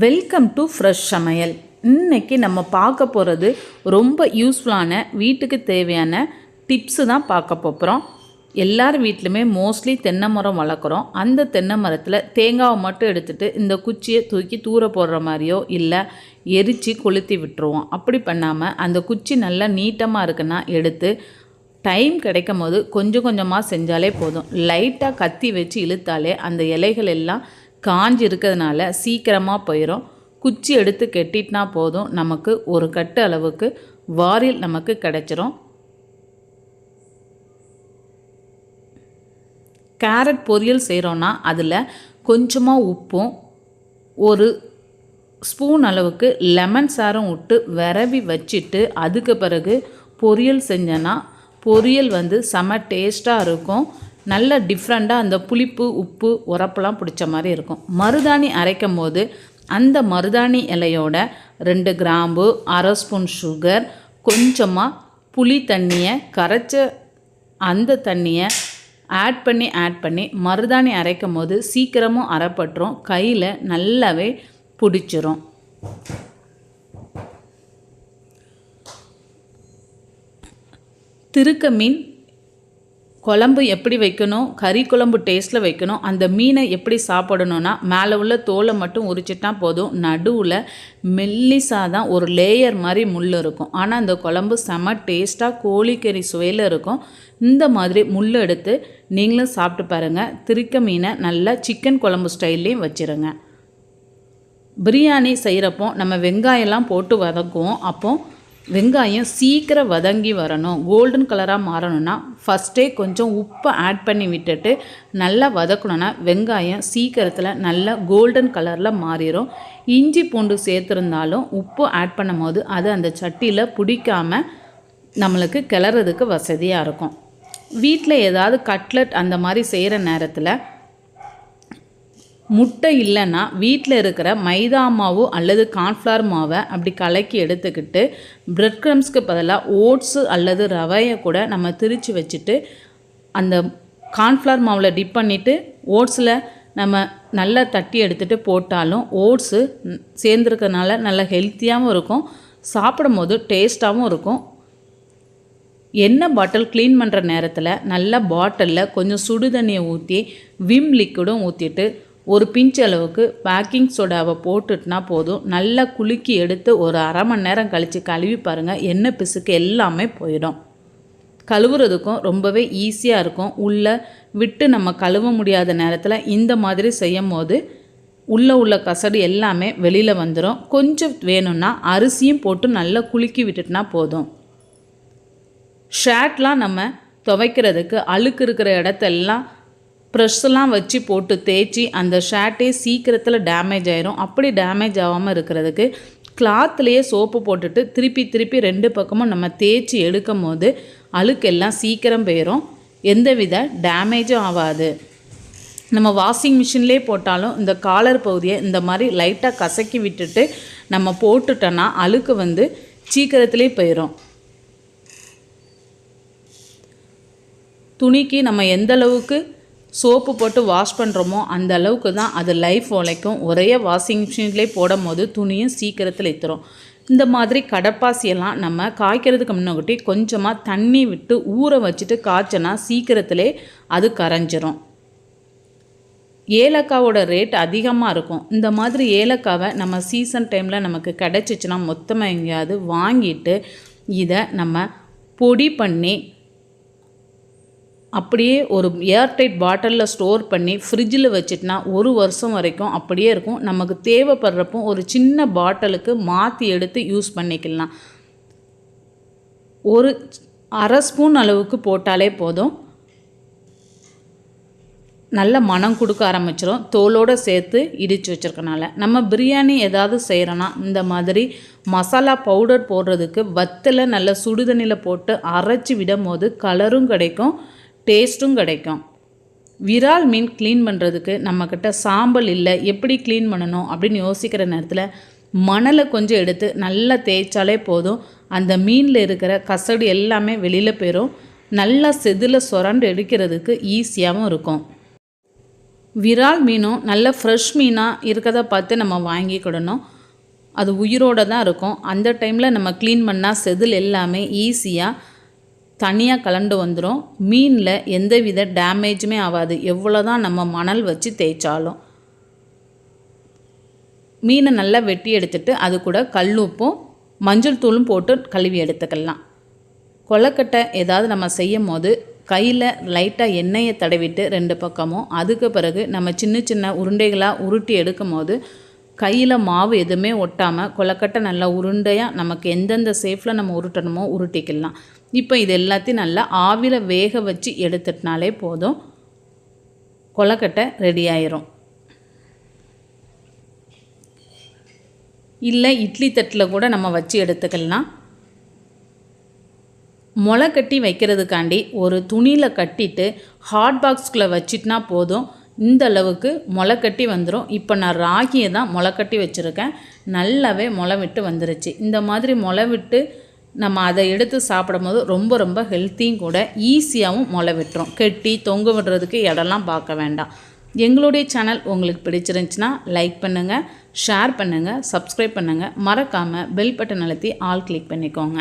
Welcome to fresh சமையல். இன்னைக்கு நம்ம பார்க்க போகிறது ரொம்ப யூஸ்ஃபுல்லான வீட்டுக்கு தேவையான டிப்ஸு தான் பார்க்க போகிறோம் எல்லார் வீட்லையுமே மோஸ்ட்லி தென்னை மரம் வளர்க்குறோம். அந்த தென்னை மரத்தில் தேங்காவை மட்டும் எடுத்துகிட்டு இந்த குச்சியை தூக்கி தூர போடுற மாதிரியோ இல்லை எரித்து கொளுத்தி விட்டுருவோம். அப்படி பண்ணாமல் அந்த குச்சி நல்லா நீட்டமாக இருக்குன்னா எடுத்து டைம் கிடைக்கும் போது கொஞ்சம் கொஞ்சமாக செஞ்சாலே போதும். லைட்டாக கத்தி வச்சு இழுத்தாலே அந்த இலைகள் எல்லாம் காஞ்சி இருக்கிறதுனால சீக்கிரமாக போயிடும் குச்சி எடுத்து கெட்டிட்னா போதும். நமக்கு ஒரு கட்டு அளவுக்கு வாரில் நமக்கு கிடச்சிரும். கேரட் பொரியல் செய்கிறோன்னா அதில் கொஞ்சமாக உப்பும் ஒரு ஸ்பூன் அளவுக்கு லெமன் சாரம் விட்டு விரவி வச்சுட்டு அதுக்கு பிறகு பொரியல் செஞ்சேன்னா பொரியல் வந்து செம டேஸ்ட்டாக இருக்கும். நல்ல டிஃப்ரெண்ட்டாக அந்த புளிப்பு உப்பு உரப்பெல்லாம் பிடிச்ச மாதிரி இருக்கும். மருதாணி அரைக்கும் போது அந்த மருதாணி இலையோட ரெண்டு கிராம்பு அரை ஸ்பூன் சுகர் கொஞ்சமாக புளி தண்ணியை கரைச்ச அந்த தண்ணியை ஆட் பண்ணி ஆட் பண்ணி மருதாணி அரைக்கும் போது சீக்கிரமும் அரைப்பட்டுரும். கையில் நல்லாவே பிடிச்சிரும். திருக்க மீன் குழம்பு எப்படி வைக்கணும் கறி குழம்பு டேஸ்ட்டில் வைக்கணும் அந்த மீனை எப்படி சாப்பிடணும்னா மேலே உள்ள தோலை மட்டும் உரிச்சிட்டா போதும். நடுவில் மெல்லிசாக தான் ஒரு லேயர் மாதிரி முள் இருக்கும். ஆனால் அந்த குழம்பு செம டேஸ்ட்டாக கோழிக்கறி சுவையில் இருக்கும். இந்த மாதிரி முள் எடுத்து நீங்களும் சாப்பிட்டு பாருங்கள் திருக்க மீனை நல்லா சிக்கன் குழம்பு ஸ்டைல்லையும் வச்சுருங்க. பிரியாணி செய்கிறப்போ நம்ம வெங்காயம்லாம் போட்டு வதக்குவோம். அப்போது வெங்காயம் சீக்கிரம் வதங்கி வரணும். கோல்டன் கலராக மாறணும்னா ஃபஸ்ட்டே கொஞ்சம் உப்பை ஆட் பண்ணி விட்டுட்டு நல்லா வதக்கணுன்னா வெங்காயம் சீக்கிரத்தில் நல்லா கோல்டன் கலரில் மாறிடும் இஞ்சி பூண்டு சேர்த்துருந்தாலும் உப்பு ஆட் பண்ணும் போது அது அந்த சட்டியில் பிடிக்காமல் நம்மளுக்கு கிளறதுக்கு வசதியாக இருக்கும். வீட்டில் ஏதாவது கட்லட் அந்த மாதிரி செய்கிற நேரத்தில் முட்டை இல்லைன்னா வீட்டில் இருக்கிற மைதா மாவு அல்லது கார்ன்ஃப்ளவர் மாவை அப்படி கலக்கி எடுத்துக்கிட்டு பிரெட் க்ரம்ஸ்க்கு பதிலாக ஓட்ஸு அல்லது ரவையை கூட நம்ம திரித்து வச்சுட்டு அந்த கார்ன்ஃப்ளவர் மாவில் டிப் பண்ணிவிட்டு ஓட்ஸில் நம்ம நல்லா தட்டி எடுத்துகிட்டு போட்டாலும் ஓட்ஸு சேர்ந்துருக்கனால நல்லா ஹெல்த்தியாகவும் இருக்கும் சாப்பிடும் போது டேஸ்ட்டாகவும் இருக்கும். எண்ணெய் பாட்டில் க்ளீன் பண்ணுற நேரத்தில் நல்ல பாட்டிலில் கொஞ்சம் சுடு தண்ணியை ஊற்றி விம் லிக்விடும் ஊற்றிட்டு ஒரு பிஞ்ச் அளவுக்கு பேக்கிங் சோடாவை போட்டுட்டுனா போதும். நல்லா குலுக்கி எடுத்து ஒரு அரை மணி நேரம் கழித்து கழுவி பாருங்கள் எண்ணெய் பிசுக்கு எல்லாமே போயிடும். கழுவுறதுக்கும் ரொம்பவே ஈஸியாக இருக்கும். உள்ளே விட்டு நம்ம கழுவ முடியாத நேரத்தில் இந்த மாதிரி செய்யும் போது உள்ளே உள்ள கசடு எல்லாமே வெளியில் வந்துடும் கொஞ்சம் வேணும்னா அரிசியும் போட்டு நல்லா குலுக்கி விட்டுட்டுனா போதும். ஷர்ட்லாம் நம்ம துவைக்கிறதுக்கு அழுக்கு இருக்கிற இடத்தெல்லாம் ப்ரெஷ்லாம் வச்சு போட்டு தேய்ச்சி அந்த ஷர்ட்டே சீக்கிரத்தில் டேமேஜ் ஆயிரும். அப்படி டேமேஜ் ஆகாமல் இருக்கிறதுக்கு கிளாத்லேயே சோப்பு போட்டுட்டு திருப்பி திருப்பி ரெண்டு பக்கமும் நம்ம தேய்ச்சி எடுக்கும் போது அழுக்கெல்லாம் சீக்கிரம் போயிடும் எந்தவித டேமேஜும் ஆகாது. நம்ம வாஷிங் மிஷின்லேயே போட்டாலும் இந்த காலர் பகுதியை இந்த மாதிரி லைட்டாக கசக்கி விட்டுட்டு நம்ம போட்டுட்டோன்னா அழுக்கு வந்து சீக்கிரத்துலேயே போயிடும் துணிக்கு நம்ம எந்த அளவுக்கு சோப்பு போட்டு வாஷ் பண்ணுறோமோ அந்த அளவுக்கு தான் அது லைஃப் உழைக்கும். ஒரே வாஷிங் மிஷின்லேயே போடும் போது துணியும் சீக்கிரத்தில் எத்துரும் இந்த மாதிரி கடப்பாசியெல்லாம் நம்ம காய்க்கிறதுக்கு முன்னாடி கொஞ்சமாக தண்ணி விட்டு ஊற வச்சுட்டு காய்ச்சனா சீக்கிரத்திலே அது கரைஞ்சிரும். ஏலக்காவோட ரேட் அதிகமாக இருக்கும். இந்த மாதிரி ஏலக்காவை நம்ம சீசன் டைமில் நமக்கு கிடச்சிச்சின்னா மொத்தமாக எங்கேயாவது வாங்கிட்டு இதை நம்ம பொடி பண்ணி அப்படியே ஒரு ஏர்டைட் பாட்டிலில் ஸ்டோர் பண்ணி ஃப்ரிட்ஜில் வச்சுட்டுனா ஒரு வருஷம் வரைக்கும் அப்படியே இருக்கும். நமக்கு தேவைப்படுறப்போ ஒரு சின்ன பாட்டிலுக்கு மாற்றி எடுத்து யூஸ் பண்ணிக்கலாம். ஒரு அரை ஸ்பூன் அளவுக்கு போட்டாலே போதும். நல்ல மனம் கொடுக்க ஆரம்பிச்சிடும் தோலோடு சேர்த்து இடித்து வச்சுருக்கனால. நம்ம பிரியாணி ஏதாவது செய்கிறோன்னா இந்த மாதிரி மசாலா பவுடர் போடுறதுக்கு வத்தில் நல்ல சுடுதண்ணியில் போட்டு அரைச்சி விடும் போது கலரும் கிடைக்கும். டேஸ்ட்டும் கிடைக்கும். விரால் மீன் க்ளீன் பண்ணுறதுக்கு நம்மக்கிட்ட சாம்பல் இல்லை எப்படி க்ளீன் பண்ணணும் அப்படின்னு யோசிக்கிற நேரத்தில் மணலை கொஞ்சம் எடுத்து நல்லா தேய்ச்சாலே போதும். அந்த மீனில் இருக்கிற கசடு எல்லாமே வெளியில் போயிடும் நல்லா செதில் சுரண்டு எடுக்கிறதுக்கு ஈஸியாகவும் இருக்கும். விரால் மீனும் நல்ல ஃப்ரெஷ் மீனாக இருக்கிறத பார்த்து நம்ம வாங்கிக்கிடணும் அது உயிரோடு தான் இருக்கும். அந்த டைமில் நம்ம க்ளீன் பண்ணால் செதில் எல்லாமே ஈஸியாக தனியாக கலண்டு வந்துடும் மீனில் எந்தவித டேமேஜுமே ஆகாது எவ்வளோ தான் நம்ம மணல் வச்சு தேய்ச்சாலும். மீனை நல்லா வெட்டி எடுத்துட்டு அது கூட கல் உப்பும் மஞ்சள் தூளும் போட்டு கழுவி எடுத்துக்கலாம். கொலக்கட்டை ஏதாவது நம்ம செய்யும் போது கையில் லைட்டாக எண்ணெயை தடவிட்டு ரெண்டு பக்கமும் அதுக்கு பிறகு நம்ம சின்ன சின்ன உருண்டைகளாக உருட்டி எடுக்கும் போது கையில் மாவு எதுவுமே ஒட்டாமல் கொலக்கட்டை நல்லா உருண்டையாக நமக்கு எந்தெந்த சேஃபில் நம்ம உருட்டணுமோ உருட்டிக்கலாம். இப்போ இது எல்லாத்தையும் நல்லா ஆவியில் வேக வச்சு எடுத்துட்டினாலே போதும். கொலக்கட்டை ரெடி ஆயிரும். இல்லை இட்லி தட்டில் கூட நம்ம வச்சு எடுத்துக்கலாம். முளை கட்டி வைக்கிறதுக்காண்டி ஒரு துணியில் கட்டிட்டு ஹாட் பாக்ஸ்குள்ளே வச்சிட்னா போதும். இந்த அளவுக்கு முளைக்கட்டி கட்டி வந்துடும் இப்போ நான் ராகியை தான் முளை கட்டி வச்சுருக்கேன். நல்லாவே முளை விட்டு வந்துருச்சு. இந்த மாதிரி முளை விட்டு நம்ம அதை எடுத்து சாப்பிடும் போது ரொம்ப ரொம்ப ஹெல்த்தியும் கூட ஈஸியாகவும் முளை விட்டுரும். கெட்டி தொங்க விடுறதுக்கு இடம்லாம் பார்க்க வேண்டாம். எங்களுடைய சேனல் உங்களுக்கு பிடிச்சிருந்துச்சுன்னா லைக் பண்ணுங்கள் ஷேர் பண்ணுங்கள் சப்ஸ்கிரைப் பண்ணுங்கள் மறக்காமல் பெல் பட்டன் அழுத்தி ஆல் கிளிக் பண்ணிக்கோங்க.